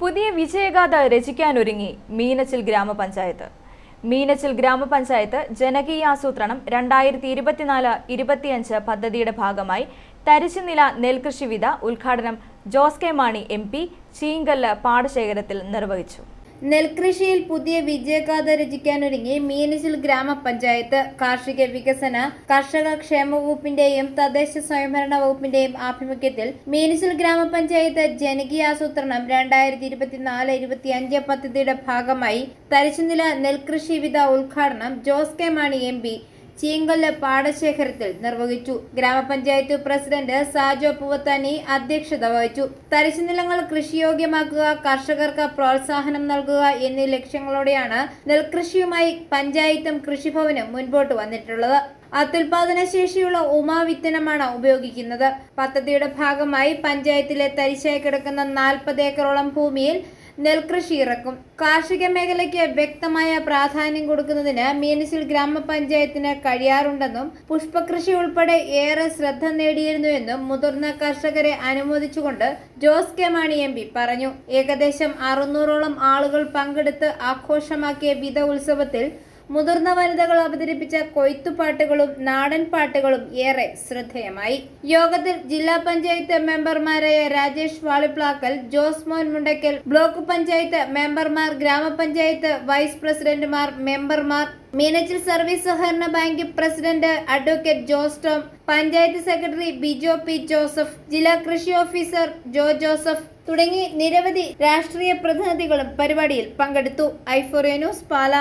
പുതിയ വിജയഗാഥ രചിക്കാനൊരുങ്ങി മീനച്ചിൽ ഗ്രാമപഞ്ചായത്ത്. മീനച്ചിൽ ഗ്രാമപഞ്ചായത്ത് ജനകീയാസൂത്രണം രണ്ടായിരത്തി ഇരുപത്തിനാല് ഇരുപത്തിയഞ്ച് പദ്ധതിയുടെ ഭാഗമായി തരിശുനില നെൽകൃഷി വിത ഉദ്ഘാടനം Jose K Mani M P ചീങ്കല്ല് പാടശേഖരത്തിൽ നിർവഹിച്ചു. നെൽകൃഷിയിൽ പുതിയ വിജയഗാഥ രചിക്കാനൊരുങ്ങി മീനച്ചിൽ ഗ്രാമപഞ്ചായത്ത് കാർഷിക വികസന കർഷക ക്ഷേമ വകുപ്പിന്റെയും തദ്ദേശ സ്വയംഭരണ വകുപ്പിന്റെയും ആഭിമുഖ്യത്തിൽ മീനച്ചിൽ ഗ്രാമപഞ്ചായത്ത് ജനകീയ ആസൂത്രണം രണ്ടായിരത്തി ഇരുപത്തിനാല് ഇരുപത്തിയഞ്ച് പദ്ധതിയുടെ ഭാഗമായി തരിശുനില നെൽകൃഷി വിത ഉദ്ഘാടനം ജോസ് കെ മാണി എം ചീങ്കല്ല് പാടശേഖരത്തിൽ നിർവഹിച്ചു. ഗ്രാമപഞ്ചായത്ത് പ്രസിഡന്റ് സാജോ പൂവത്താനി അധ്യക്ഷത വഹിച്ചു. തരിശുനിലങ്ങൾ കൃഷിയോഗ്യമാക്കുക കർഷകർക്ക് പ്രോത്സാഹനം നൽകുക എന്നീ ലക്ഷ്യങ്ങളോടെയാണ് നെൽകൃഷിയുമായി പഞ്ചായത്തും കൃഷിഭവനും മുൻപോട്ട് വന്നിട്ടുള്ളത്. അത്യുൽപാദന ശേഷിയുള്ള ഉമാ വിത്തനമാണ് ഉപയോഗിക്കുന്നത്. പദ്ധതിയുടെ ഭാഗമായി പഞ്ചായത്തിലെ തരിശായി കിടക്കുന്ന നാൽപ്പത് ഏക്കറോളം ഭൂമിയിൽ നെൽകൃഷി ഇറക്കും കാർഷിക മേഖലയ്ക്ക് വ്യക്തമായ പ്രാധാന്യം കൊടുക്കുന്നതിന് മീനച്ചിൽ ഗ്രാമപഞ്ചായത്തിന് കഴിയാറുണ്ടെന്നും പുഷ്പകൃഷി ഉൾപ്പെടെ ഏറെ ശ്രദ്ധ നേടിയിരുന്നുവെന്നും മുതിർന്ന കർഷകരെ അനുമോദിച്ചുകൊണ്ട് Jose K Mani M P പറഞ്ഞു. ഏകദേശം അറുന്നൂറോളം ആളുകൾ പങ്കെടുത്ത് ആഘോഷമാക്കിയ വിധ ഉത്സവത്തിൽ മുതിർന്ന വനിതകൾ അവതരിപ്പിച്ച കൊയ്ത്തുപാട്ടുകളും നാടൻ പാട്ടുകളും ഏറെ ശ്രദ്ധേയമായി. യോഗത്തിൽ ജില്ലാ പഞ്ചായത്ത് മെമ്പർമാരായ രാജേഷ് വാളിപ്ലാക്കൽ ജോസ് മോൻ മുണ്ടയ്ക്കൽ ബ്ലോക്ക് പഞ്ചായത്ത് മെമ്പർമാർ ഗ്രാമപഞ്ചായത്ത് വൈസ് പ്രസിഡന്റുമാർ മെമ്പർമാർ മീനച്ചിൽ സർവീസ് സഹകരണ bank president advocate Jose Tom panchayat secretary Bijo P Joseph ജില്ലാ കൃഷി ഓഫീസർ ജോ ജോസഫ് തുടങ്ങി നിരവധി രാഷ്ട്രീയ പ്രതിനിധികളും പരിപാടിയിൽ പങ്കെടുത്തു. ഐഫോറിയ ന്യൂസ് പാല.